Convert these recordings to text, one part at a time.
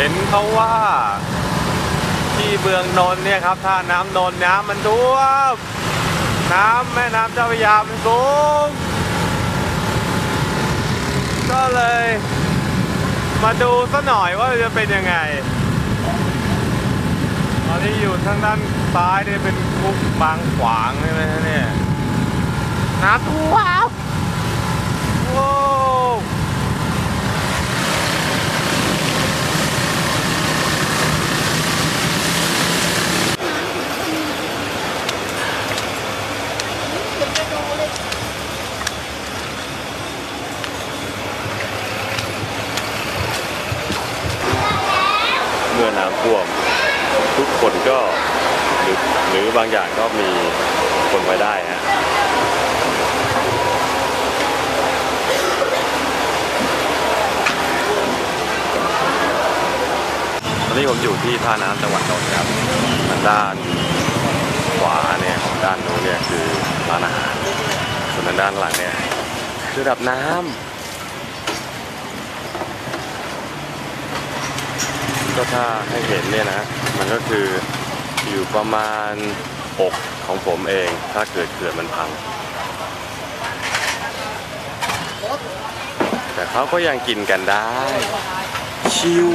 เห็นเขาว่า ที่เบืองนนท์เนี่ยครับท่าน้ำนนท์น้ำมันท่วมน้ำแม่น้ำเจ้าพระยามันสูงก็เลย มาดูซะหน่อยว่าจะเป็นยังไง ตอนนี้อยู่ทางด้านซ้ายเนี่ยเป็นคุกบางขวางใช่ไหมฮะเนี่ยน้ำท่วมโอ้ เมื่อ น้ำท่วม ทุกคนก็หรือหรือบางอย่างก็มีคนไว้ได้ฮะตอนนี้ผมอยู่ที่ท่าน้ำจังหวัดนนท์ครับทางด้านขวาเนี่ยของด้านนู้นเนี่ยคือร้านอาหารส่วนทางด้านหลังเนี่ยคือระดับน้ำ ก็ถ้าให้เห็นเนี่ยนะ มันก็คืออยู่ประมาณอกของผมเอง ถ้าเกิดเขื่อนมันพัง แต่เขาก็ยังกินกันได้ ชิว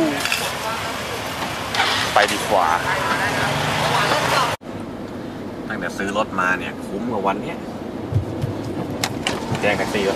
ไปดีกว่า ตั้งแต่ซื้อรถมาเนี่ย คุ้มกว่าวันนี้แจ้งแท็กซี่ว